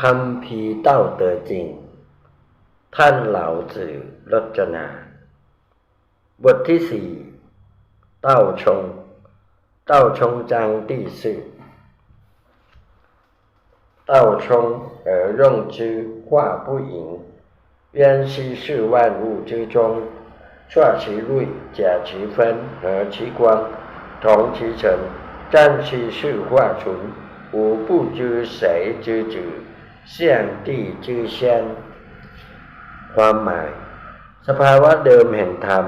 คำพีเต้าเตอจริง ท่านเหล่าจือรจนา บทที่สี่เต้าชง เต้าชงจางตี้ซื่อเต้าชง而用之话不赢，渊兮是万物之中，率其类，假其分，和其光，同其成，占其事化存，吾不知谁之子， เสียงตีจือเชนความหมาย สภาวะเดิมแห่งธรรม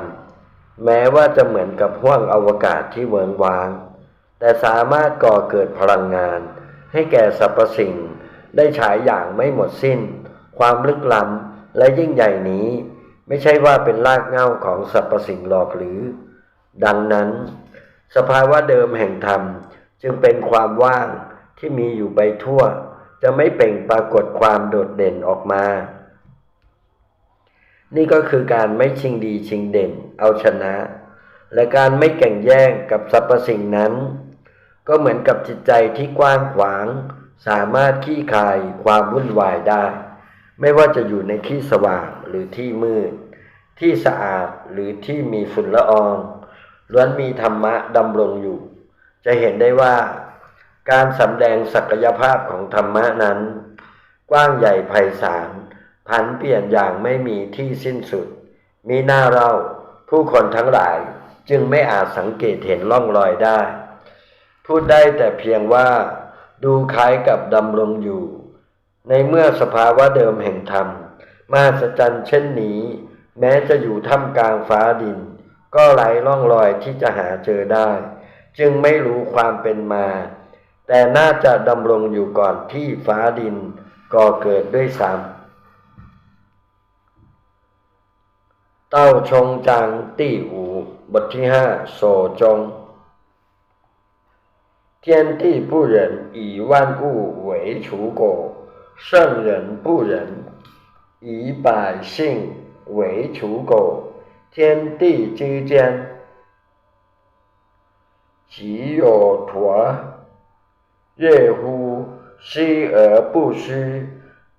แม้ว่าจะเหมือนกับห้วงอวกาศที่เวิงว้าง แต่สามารถก่อเกิดพลังงาน ให้แก่สรรพสิ่ง ได้ฉายอย่างไม่หมดสิ้น ความลึกล้ำและยิ่งใหญ่นี้ ไม่ใช่ว่าเป็นรากเง้าของสรรพสิ่งหลอกหรือ ดังนั้น สภาวะเดิมแห่งธรรมจึงเป็นความว่างที่มีอยู่ไปทั่ว จะไม่เปล่งปรากฏความโดดเด่นออกมา นี่ก็คือการไม่ชิงดีชิงเด่น เอาชนะ และการไม่แข่งแย่งกับสรรพสิ่งนั้น ก็เหมือนกับจิตใจที่กว้างขวาง สามารถขี้คายความวุ่นวายได้ ไม่ว่าจะอยู่ในที่สว่างหรือที่มืด ที่สะอาดหรือที่มีฝุ่นละอองล้วนมีธรรมะดำรงอยู่ จะเห็นได้ว่า การสำแดงศักยภาพของธรรมะนั้น กว้างใหญ่ไพศาลผันเปลี่ยนอย่างไม่มีที่สิ้นสุด มีหน้าเราผู้คนทั้งหลายจึงไม่อาจสังเกตเห็นร่องรอยได้ พูดได้แต่เพียงว่า ดูคล้ายกับดำรงอยู่ ในเมื่อสภาวะเดิมแห่งธรรมมหัศจรรย์เช่นนี้ แม้จะอยู่ท่ามกลางฟ้าดิน ก็ไร้ร่องรอยที่จะหาเจอได้ จึงไม่รู้ความเป็นมา แต่น่าจะดำรงอยู่ก่อนที่ฟ้าดินก่อเกิดด้วยซ้ำเต้าชงจางตี้อูบทที่ห้าโสจง 天地不仁，以万物为刍狗；圣人不仁，以百姓为刍狗。天地之间，其有橐， 悦乎？虚而不虚，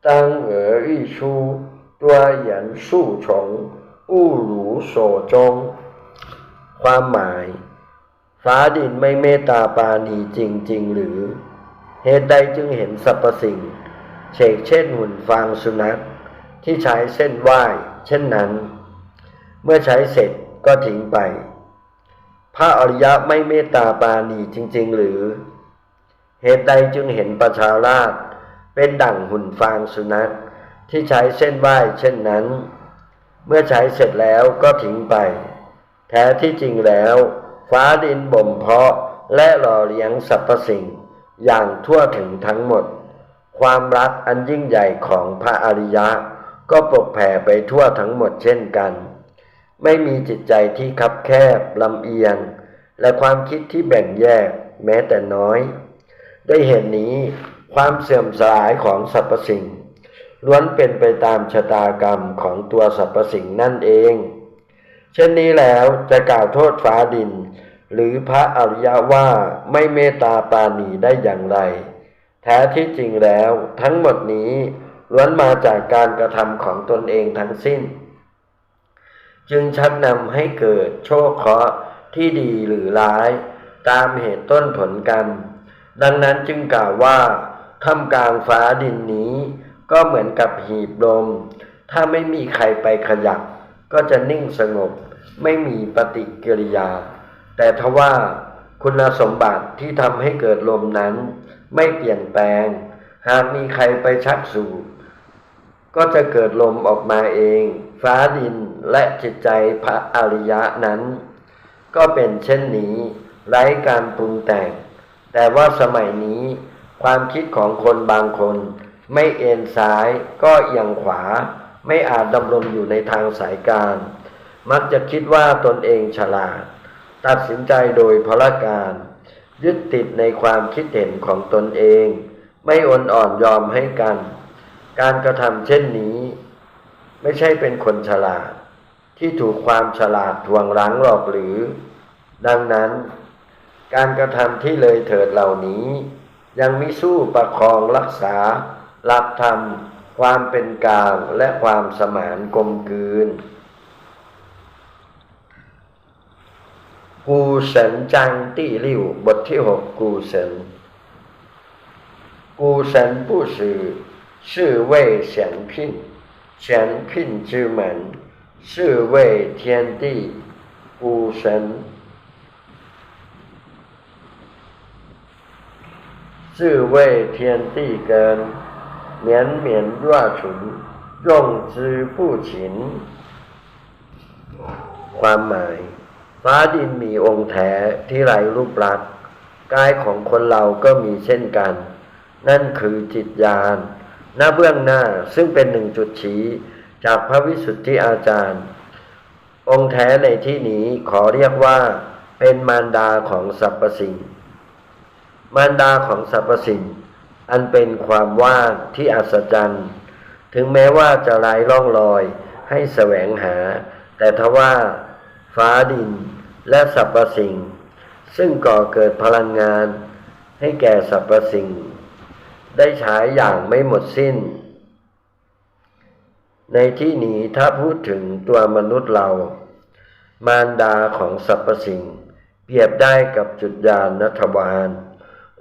当而欲出，多言数从，勿如所终。ความหมาย ฟ้าดินไม่เมตตาปราณีจริง ๆ หรือ เหตุใดจึงเห็นสรรพสิ่งเชกเช่นหุ่นฟางสุนัขที่ใช้เส้นไหว้ เช่นนั้น เมื่อใช้เสร็จก็ทิ้งไป พระอริยะไม่เมตตาปราณีจริง ๆ หรือ เหตุใดจึงเห็นประชาราชเป็นดั่งหุ่นฟางสุนัขที่ใช้เส้นไหว้เช่นนั้น เมื่อใช้เสร็จแล้วก็ทิ้งไป แท้ที่จริงแล้ว ฟ้าดินบ่มเพาะและหล่อเลี้ยงสรรพสิ่ง อย่างทั่วถึงทั้งหมด ความรักอันยิ่งใหญ่ของพระอริยะ ก็ปกแผ่ไปทั่วทั้งหมดเช่นกัน ไม่มีจิตใจที่คับแคบลำเอียง และความคิดที่แบ่งแยกแม้แต่น้อย ได้เห็นนี้ความเสื่อมสลายของสรรพสิ่ง ล้วนเป็นไปตามชะตากรรมของตัวสรรพสิ่งนั่นเอง เช่นนี้แล้วจะกล่าวโทษฟ้าดิน หรือพระอริยว่าไม่เมตตาปาณีได้อย่างไร แท้ที่จริงแล้วทั้งหมดนี้ล้วนมาจากการกระทำของตนเองทั้งสิ้น จึงชักนำให้เกิดโชคเคราะห์ที่ดีหรือร้าย ตามเหตุต้นผลกรรม ดังนั้นจึงกล่าวว่าท่ามกลางฟ้าดินนี้ ก็เหมือนกับหีบลม ถ้าไม่มีใครไปขยับ ก็จะนิ่งสงบ ไม่มีปฏิกิริยา แต่ทว่าคุณสมบัติที่ทำให้เกิดลมนั้น ไม่เปลี่ยนแปลง หากมีใครไปชักสูบก็จะเกิดลมออกมาเอง ฟ้าดินและจิตใจพระอริยะนั้น ก็เป็นเช่นนี้ไร้การปรุงแต่ง แต่ว่าสมัยนี้ ความคิดของคนบางคน ไม่เอ็นซ้ายก็เอียงขวา ไม่อาจดำรงอยู่ในทางสายกางมักจะคิดว่าตนเองฉลาด ตัดสินใจโดยพละการ ยึดติดในความคิดเห็นของตนเอง ไม่อ่อนอ่อนยอมให้กัน การกระทำเช่นนี้ ไม่ใช่เป็นคนฉลาด ที่ถูกความฉลาดทวงรั้งหรอกหรือ ดังนั้น การกระทำที่เลยเถิดเหล่านี้ ยังมิสู้ประคองรักษา หลักธรรม ความเป็นกลางและความสมานกลมกลืนกูเซนจังตี้ลิ่วบทที่หกกูเซนกูเซนผู้สื่อชื่อเว่ยเฉียนพินเฉียนพินจือเหมือนชื่อเว่ยเทียนตี้กูเซน ชื่อเว่ย天地跟绵绵若存用之不勤ความหมาย ฟ้าดินมีองค์แท้ที่ไรรูปลักษณ์กายของคนเราก็มีเช่นกัน นั่นคือจิตญาณหน้าเบื้องหน้าซึ่งเป็นหนึ่งจุดชี้จากพระวิสุทธิอาจารย์ องค์แท้ในที่นี้ขอเรียกว่าเป็นมารดาของสรรพสิ่ง มารดาของสรรพสิ่ง อันเป็นความว่างที่อัศจรรย์ ถึงแม้ว่าจะไร้ร่องรอยให้แสวงหา แต่ทว่า ฟ้าดินและสรรพสิ่ง ซึ่งก่อเกิดพลังงาน ให้แก่สรรพสิ่ง ได้ใช้อย่างไม่หมดสิ้น ในที่นี้ถ้าพูดถึงตัวมนุษย์เรา มารดาของสรรพสิ่ง เปรียบได้กับจุดยานนัทวาน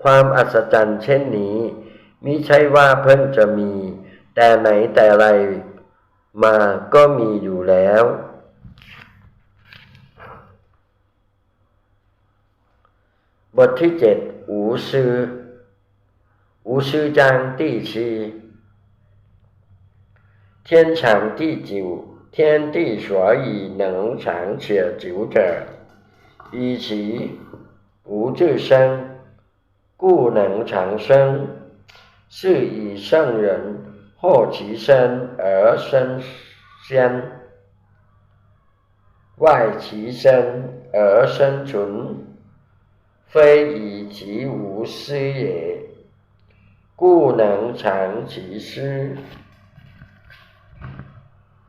ความอัศจรรย์เช่นนี้มิใช่ว่าเพิ่งจะมี แต่ไหนแต่ไรมาก็มีอยู่แล้ว บทที่เจ็ดอูซื่ออูซื่อจางที่ชี天长地久，天地所以能长且久者，以其无自生， 故能长生。是以圣人后其身而生先，外其身而生存。非以其无私也，故能长其师。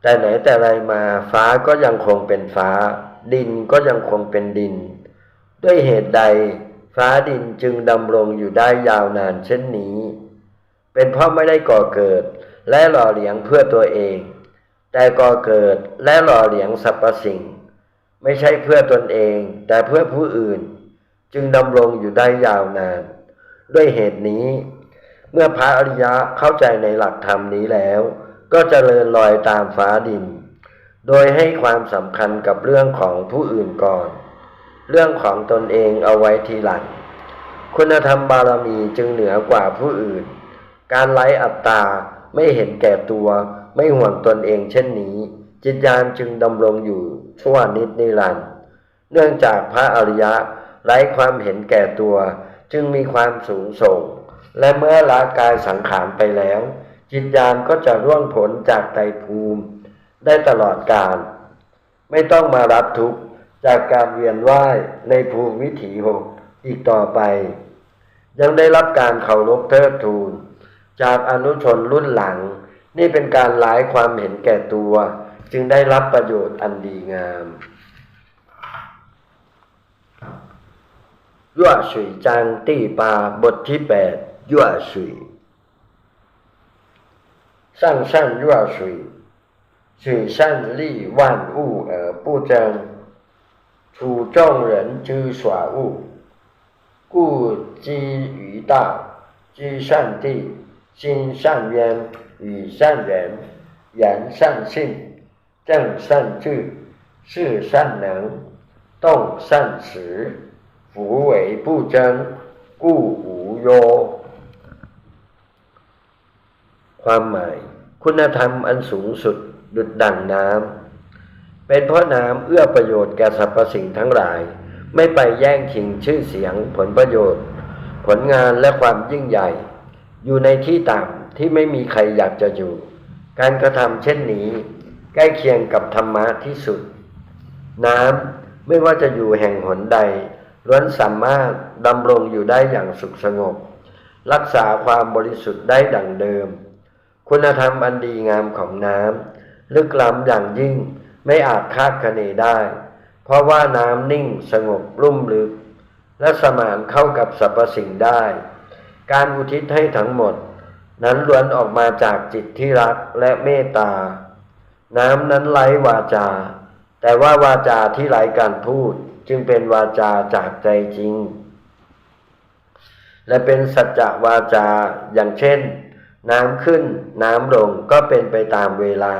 แต่ไหนแต่ไรมาฟ้าก็ยังคงเป็นฟ้า ดินก็ยังคงเป็นดิน ด้วยเหตุใด ฟ้าดินจึงดำรงอยู่ได้ยาวนานเช่นนี้ เป็นเพราะไม่ได้ก่อเกิดและหล่อเลี้ยงเพื่อตัวเอง แต่ก่อเกิดและหล่อเลี้ยงสรรพสิ่ง ไม่ใช่เพื่อตนเอง แต่เพื่อผู้อื่น จึงดำรงอยู่ได้ยาวนาน ด้วยเหตุนี้ เมื่อพระอริยะเข้าใจในหลักธรรมนี้แล้ว ก็เจริญลอยตามฟ้าดิน โดยให้ความสำคัญกับเรื่องของผู้อื่นก่อน เรื่องของตนเองเอาไว้ทีหลัง คุณธรรมบารมีจึงเหนือกว่าผู้อื่น การไร้อัตตาไม่เห็นแก่ตัวไม่ห่วงตนเองเช่นนี้ จิตญาณจึงดำรงอยู่ชั่วนิดนิรันดร์เนื่องจากพระอริยะไร้ความเห็นแก่ตัวจึงมีความสูงส่ง และเมื่อละกายสังขารไปแล้ว จิตญาณก็จะร่วงผลจากไตรภูมิ ได้ตลอดกาลไม่ต้องมารับทุกข์ จากการเวียนว่ายในภูมิวิถีหกอีกต่อไป ยังได้รับการเคารพเทิดทูน จากอนุชนรุ่นหลัง นี่เป็นการล้ายความเห็นแก่ตัว จึงได้รับประโยชน์อันดีงามยั่วสุยจางตี้ปาบทที่แปดยั่วสุย上善若水，水善利万物而不争， 处众人之所恶，故几于道，居善地，心善渊，语善人，言善信，正善治，事善能，动善时，弗为不争，故无忧。ความหมาย คุณธรรมอันสูงสุดดุดดั่งน้ำ เป็นเพราะน้ำเอื้อประโยชน์แก่สรรพสิ่งทั้งหลาย ไม่ไปแย่งชิงชื่อเสียงผลประโยชน์ ผลงานและความยิ่งใหญ่ อยู่ในที่ต่ำที่ไม่มีใครอยากจะอยู่ การกระทำเช่นนี้ ใกล้เคียงกับธรรมะที่สุด น้ำไม่ว่าจะอยู่แห่งหนใดล้วนสามารถดำรงอยู่ได้อย่างสุขสงบ รักษาความบริสุทธิ์ได้ดั่งเดิม คุณธรรมอันดีงามของน้ำลึกล้ำอย่างยิ่ง ไม่อาจคาดคะเนได้ เพราะว่าน้ำนิ่งสงบรุ่มลึก และสมานเข้ากับสรรพสิ่งได้ การอุทิศให้ทั้งหมด นั้นล้วนออกมาจากจิตที่รักและเมตตา น้ำนั้นไร้วาจา แต่ว่าวาจาที่ไร้การพูดจึงเป็นวาจาจากใจจริง และเป็นสัจจะวาจาอย่างเช่น น้ำขึ้นน้ำลงก็เป็นไปตามเวลา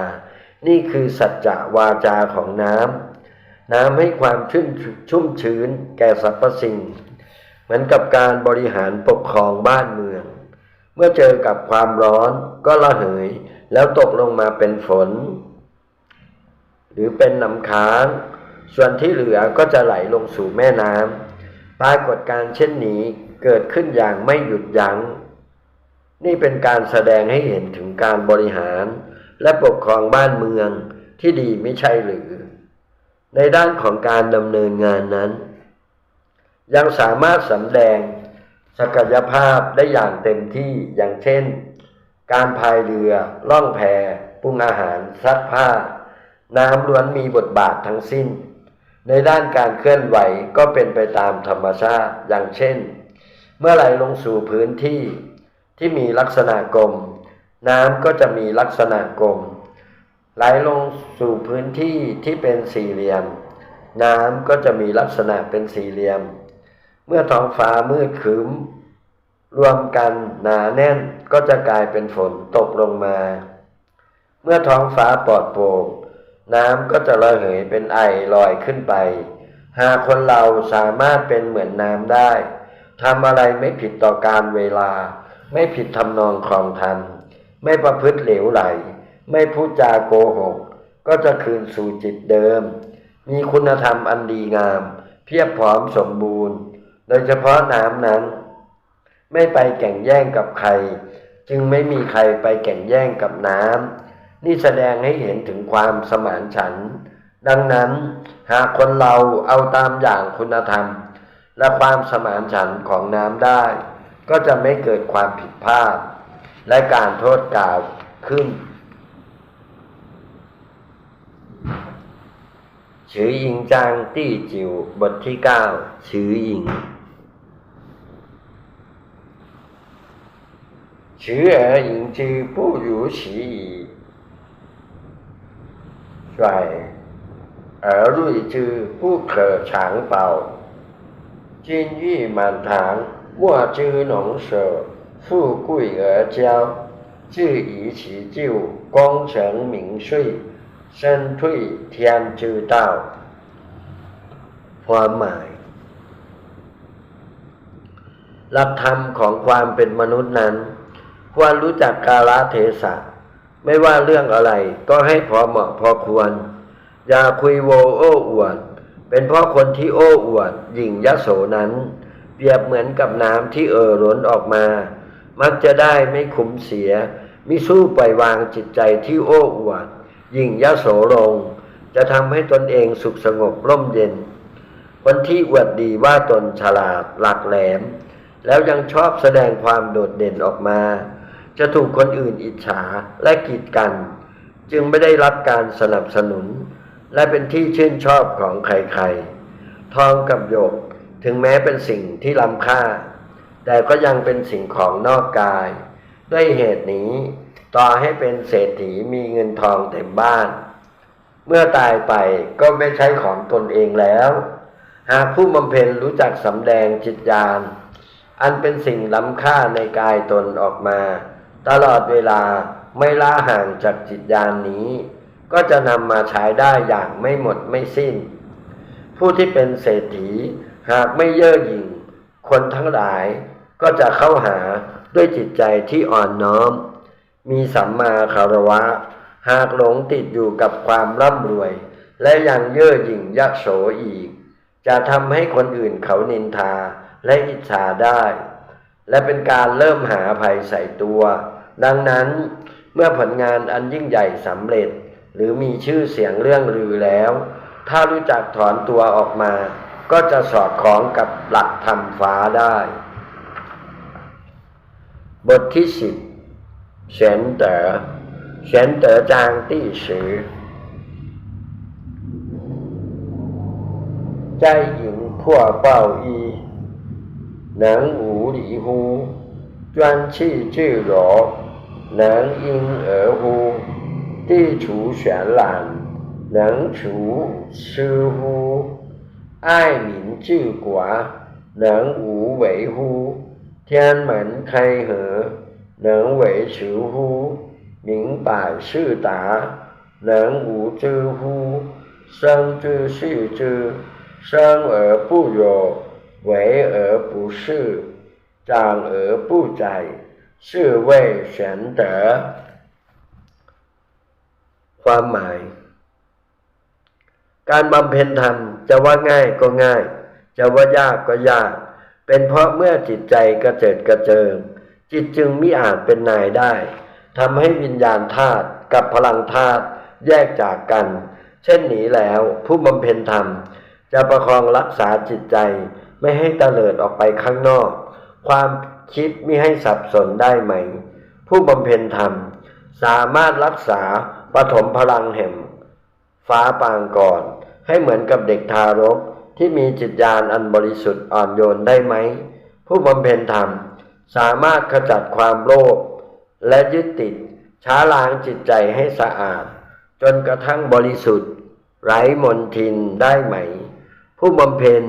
นี่คือสัจจะวาจาของน้ำ น้ำให้ความชุ่มชุ่มชื้นแก่สรรพสิ่ง เหมือนกับการบริหารปกครองบ้านเมือง เมื่อเจอกับความร้อนก็ระเหย แล้วตกลงมาเป็นฝน หรือเป็นน้ำค้าง ส่วนที่เหลือก็จะไหลลงสู่แม่น้ำปรากฏการเช่นนี้เกิดขึ้นอย่างไม่หยุดยัง้ง นี่เป็นการแสดงให้เห็นถึงการบริหาร และปกครองบ้านเมืองที่ดีไม่ใช่หรือ ในด้านของการดำเนินงานนั้น ยังสามารถสำแดงศักยภาพได้อย่างเต็มที่อย่างเช่น การพายเรือ ล่องแพปรุงอาหารซักผ้า น้ำล้วนมีบทบาททั้งสิ้น ในด้านการเคลื่อนไหวก็เป็นไปตามธรรมชาติอย่างเช่น เมื่อไหลลงสู่พื้นที่ที่มีลักษณะกลม น้ำก็จะมีลักษณะกลม ไหลลงสู่พื้นที่ที่เป็นสี่เหลี่ยม น้ำก็จะมีลักษณะเป็นสี่เหลี่ยม เมื่อท้องฟ้ามืดครึ้ม รวมกันหนาแน่นก็จะกลายเป็นฝนตกลงมา เมื่อท้องฟ้าปลอดโปร่งน้ำก็จะระเหยเป็นไอลอยขึ้นไป หากคนเราสามารถเป็นเหมือนน้ำได้ทำอะไรไม่ผิดต่อการเวลา ไม่ผิดทำนองครองธรรม ไม่ประพฤติเหลวไหล ไม่พูดจาโกหก ก็จะคืนสู่จิตเดิม มีคุณธรรมอันดีงาม เพียบพร้อมสมบูรณ์ โดยเฉพาะน้ำนั้น ไม่ไปแข่งแย่งกับใคร จึงไม่มีใครไปแข่งแย่งกับน้ำนี่แสดงให้เห็นถึงความสมานฉัน ดังนั้นหากคนเราเอาตามอย่างคุณธรรม และความสมานฉันของน้ำได้ ก็จะไม่เกิดความผิดพลาด และการโทษกล่าวขึ้น ชืออิงจางตี้จิวบทที่เก้าชืออิง 取而引之不如其已，甩而锐之不可长保。金玉满堂，莫之农舍， 富贵而骄，自以其咎，功成名遂，身退天之道。ความหมาย หลักธรรมของความเป็นมนุษย์นั้น ควรรู้จักกาลเทศะ ไม่ว่าเรื่องอะไรก็ให้พอเหมาะพอควร อย่าคุยโวโอ้อวด เป็นเพราะคนที่โอ้อวดหยิ่งยโสนั้น เปรียบเหมือนกับน้ำที่เอ่อล้นออกมา มักจะได้ไม่คุ้มเสีย มิสู้ปล่อยวางจิตใจที่โอ้อวดยิ่งยโสลง จะทำให้ตนเองสุขสงบร่มเย็น คนที่อวดดีว่าตนฉลาดหลักแหลม แล้วยังชอบแสดงความโดดเด่นออกมา จะถูกคนอื่นอิจฉาและกีดกัน จึงไม่ได้รับการสนับสนุน และเป็นที่ชื่นชอบของใครๆ ทองกับหยกถึงแม้เป็นสิ่งที่ล้ำค่า แต่ก็ยังเป็นสิ่งของนอกกาย ด้วยเหตุนี้ ต่อให้เป็นเศรษฐีมีเงินทองเต็มบ้าน เมื่อตายไปก็ไม่ใช่ของตนเองแล้ว หากผู้บำเพ็ญรู้จักสำแดงจิตญาณอันเป็นสิ่งล้ำค่าในกายตนออกมา ตลอดเวลาไม่ล้าห่างจากจิตญาณนี้ ก็จะนำมาใช้ได้อย่างไม่หมดไม่สิ้น ผู้ที่เป็นเศรษฐีหากไม่เย่อหยิ่งคนทั้งหลาย ก็จะเข้าหาด้วยจิตใจที่อ่อนน้อม มีสัมมาคารวะ หากหลงติดอยู่กับความร่ำรวย และยังเย่อหยิ่งยักโสอีก จะทำให้คนอื่นเขานินทาและอิจฉาได้ และเป็นการเริ่มหาภัยใส่ตัว ดังนั้นเมื่อผลงานอันยิ่งใหญ่สำเร็จ หรือมีชื่อเสียงเรื่องลือแล้ว ถ้ารู้จักถอนตัวออกมา ก็จะสอดคล้องกับหลักธรรมฟ้าได้ บทที่สิบเฉียนเต๋อเฉียนเต๋อจางตี้สือใจหญิงขั้วเป้าอี能无离乎？专气自柔， 能因而乎？地处玄览，能除痴乎？爱民治国，能无为乎？ 天门开合，能为持乎？明百事达，能无知乎？生之视之，生而不有，为而不恃，长而不宰，是谓玄德。ความหมาย การบำเพ็ญธรรมจะว่าง่ายก็ง่าย จะว่ายากก็ยาก เป็นเพราะเมื่อจิตใจกระเจิดกระเจิง จิตจึงมิอาจเป็นนายได้ทำให้วิญญาณธาตุกับพลังธาตุแยกจากกัน เช่นนี้แล้วผู้บำเพ็ญธรรม จะประคองรักษาจิตใจไม่ให้ตะเลิดออกไปข้างนอก ความคิดมิให้สับสนได้ไหม ผู้บำเพ็ญธรรม สามารถรักษาปฐมพลังแห่งฟ้าปางก่อน ให้เหมือนกับเด็กทารก ที่มีจิตญาณอันบริสุทธิ์อ่อนโยนได้ไหม ผู้บำเพ็ญธรรมสามารถขจัดความโลภและยึดติดช้าล้างจิตใจให้สะอาด จนกระทั่งบริสุทธิ์ ไร้มนทินได้ไหม ผู้บำเพ็ญ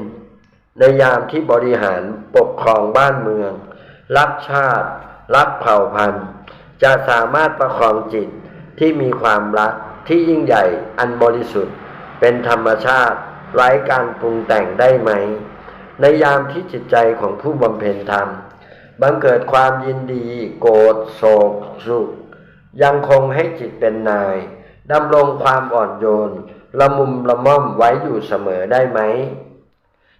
ในยามที่บริหารปกครองบ้านเมือง รักชาติ รักเผ่าพันธุ์ จะสามารถประคองจิตที่มีความรักที่ยิ่งใหญ่อันบริสุทธิ์เป็นธรรมชาติ ไร้การปรุงแต่งได้ไหม ในยามที่จิตใจของผู้บำเพ็ญธรรม บังเกิดความยินดี โกรธโศกสุข ยังคงให้จิตเป็นนายดำรงความอ่อนโยน ละมุมละม่อมไว้อยู่เสมอได้ไหม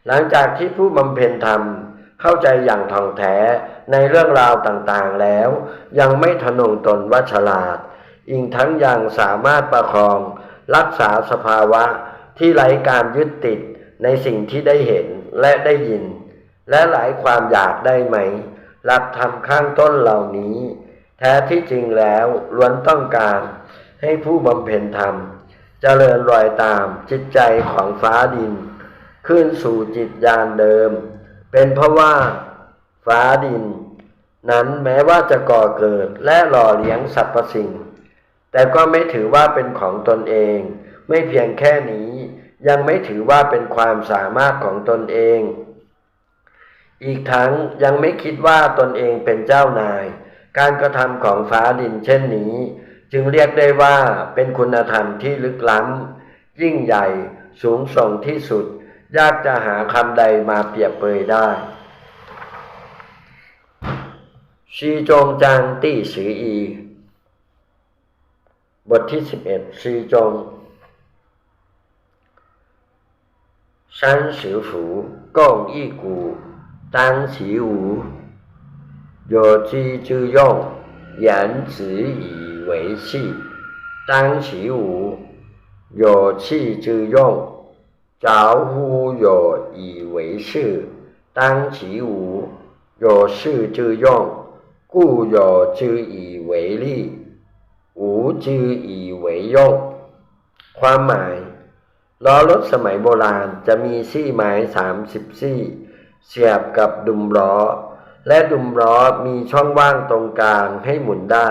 หลังจากที่ผู้บำเพ็ญธรรมเข้าใจอย่างท่องแท้ในเรื่องราวต่างๆแล้ว ยังไม่ทะนงตนว่าฉลาดอีกทั้งยังสามารถประคอง รักษาสภาวะ ที่ไร้การยึดติดในสิ่งที่ได้เห็นและได้ยิน และหลายความอยากได้ไหม หลักธรรมข้างต้นเหล่านี้ แท้ที่จริงแล้วล้วนต้องการให้ผู้บำเพ็ญธรรมเจริญรอยตามจิตใจของฟ้าดิน ขึ้นสู่จิตญาณเดิม เป็นเพราะว่าฟ้าดิน นั้นแม้ว่าจะก่อเกิดและหล่อเลี้ยงสรรพสิ่ง แต่ก็ไม่ถือว่าเป็นของตนเอง ไม่เพียงแค่นี้ ยังไม่ถือว่าเป็นความสามารถของตนเอง อีกทั้งยังไม่คิดว่าตนเองเป็นเจ้านาย การกระทำของฟ้าดินเช่นนี้ จึงเรียกได้ว่าเป็นคุณธรรมที่ลึกล้ำ ยิ่งใหญ่สูงส่งที่สุด ยากจะหาคำใดมาเปรียบเปยได้ชีจงจางตี้สืออี บทที่สิบเอ็ดชีจง 三十辐共一股，当其无。有机之用，言之以为器，当其无。有器之用，凿乎有以为是，当其无。有事之用，故有之以为利，无之以为用。宽满。 ล้อรถสมัยโบราณจะมีซี่ไม้สามสิบซี่ เสียบกับดุมล้อ และดุมล้อมีช่องว่างตรงกลางให้หมุนได้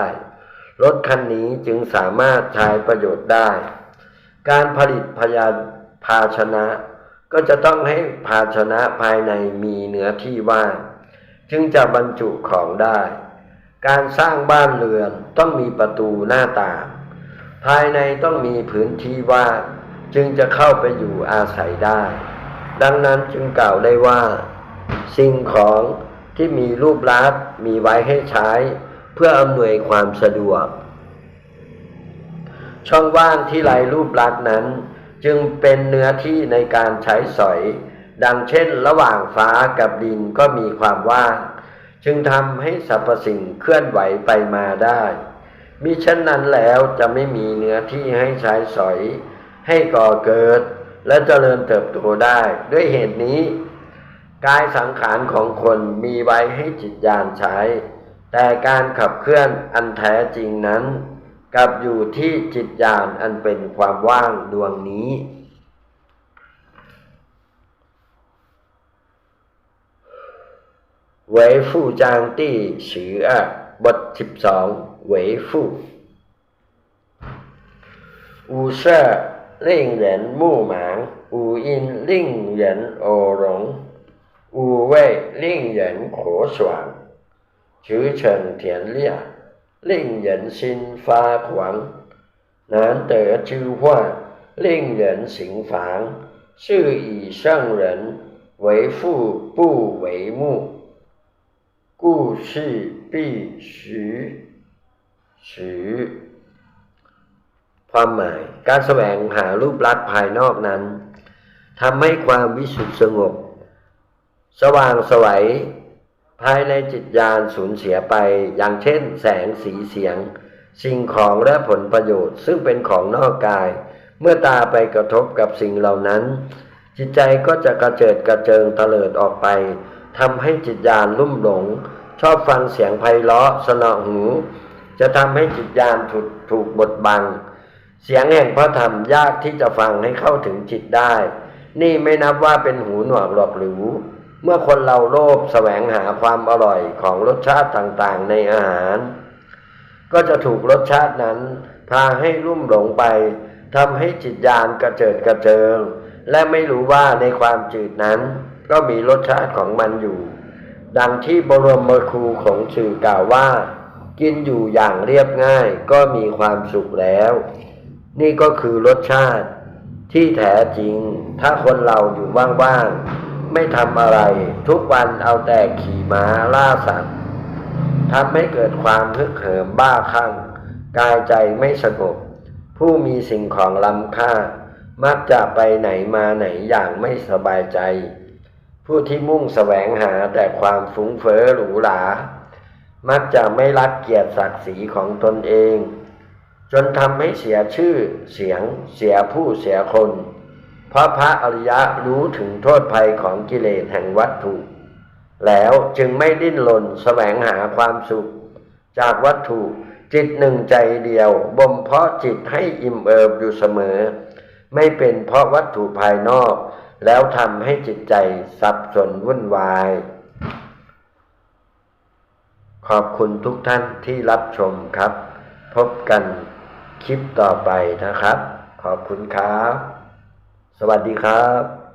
รถคันนี้จึงสามารถใช้ประโยชน์ได้ การผลิตพยาภาชนะ ก็จะต้องให้ภาชนะภายในมีเนื้อที่ว่าง จึงจะบรรจุของได้ การสร้างบ้านเรือนต้องมีประตูหน้าต่าง ภายในต้องมีพื้นที่ว่าง จึงจะเข้าไปอยู่อาศัยได้ ดังนั้นจึงกล่าวได้ว่า สิ่งของที่มีรูปลักษณ์มีไว้ให้ใช้ เพื่ออำนวยความสะดวก ช่องว่างที่ไร้รูปลักษณ์นั้น จึงเป็นเนื้อที่ในการใช้สอย ดังเช่น ระหว่างฟ้ากับดินก็มีความว่าง จึงทำให้สรรพสิ่งเคลื่อนไหวไปมาได้มิเช่นนั้นแล้วจะไม่มีเนื้อที่ให้ใช้สอย ให้ก่อเกิดและเจริญเติบโตได้ ด้วยเหตุนี้ กายสังขารของคนมีไว้ให้จิตญาณใช้ แต่การขับเคลื่อนอันแท้จริงนั้นกับอยู่ที่จิตญาณอันเป็นความว่างดวงนี้为富章第十二 บทสิบสองเหวยฟู่อูเซ่ 令人目盲，五音令人耳聋，五味令人口爽，驰骋田猎，令人心发狂。难得之患，令人行妨。是以圣人为父不为目，故事必实实 ความหมายการแสวงหารูปลักษณ์ภายนอกนั้นทำให้ความวิสุทธิสงบ สว่างสวัยภายในจิตญาณสูญเสียไปอย่างเช่น แสงสีเสียง สิ่งของและผลประโยชน์ ซึ่งเป็นของนอกกาย เมื่อตาไปกระทบกับสิ่งเหล่านั้น จิตใจก็จะกระเจิดกระเจิงเตลิดออกไปทำให้จิตญาณลุ่มหลง ชอบฟังเสียงไพเราะสนอหู จะทำให้จิตญาณถูกถูกบดบัง เสียงแห่งพระธรรมยากที่จะฟังให้เข้าถึงจิตได้ นี่ไม่นับว่าเป็นหูหนวกหรอกหรือ เมื่อคนเราโลภแสวงหาความอร่อยของรสชาติต่างๆในอาหาร ก็จะถูกรสชาตินั้น พาให้ลุ่มหลงไปทำให้จิตญาณกระเจิดกระเจิง และไม่รู้ว่าในความจืดนั้น ก็มีรสชาติของมันอยู่ ดังที่บรมครูของสื่อกล่าวว่า กินอยู่อย่างเรียบง่ายก็มีความสุขแล้ว นี่ก็คือรสชาติที่แท้จริง ถ้าคนเราอยู่ว่างๆ ไม่ทำอะไร ทุกวันเอาแต่ขี่ม้าล่าสัตว์ทำให้เกิดความฮึกเหิมบ้าคลั่ง กายใจไม่สงบ ผู้มีสิ่งของล้ำค่า มักจะไปไหนมาไหนอย่างไม่สบายใจ ผู้ที่มุ่งแสวงหาแต่ความฟุ้งเฟ้อหรูหรา มักจะไม่รักเกียรติศักดิ์ศรีของตนเอง จนทำให้เสียชื่อเสียงเสียผู้เสียคน เพราะพระอริยะรู้ถึงโทษภัยของกิเลสแห่งวัตถุ แล้วจึงไม่ดิ้นรนแสวงหาความสุข จากวัตถุจิตหนึ่งใจเดียวบ่มเพาะจิตให้อิ่มเอิบอยู่เสมอ ไม่เป็นเพราะวัตถุภายนอก แล้วทำให้จิตใจสับสนวุ่นวาย ขอบคุณทุกท่านที่รับชมครับ พบกัน คลิปต่อไปนะครับ ขอบคุณครับ สวัสดีครับ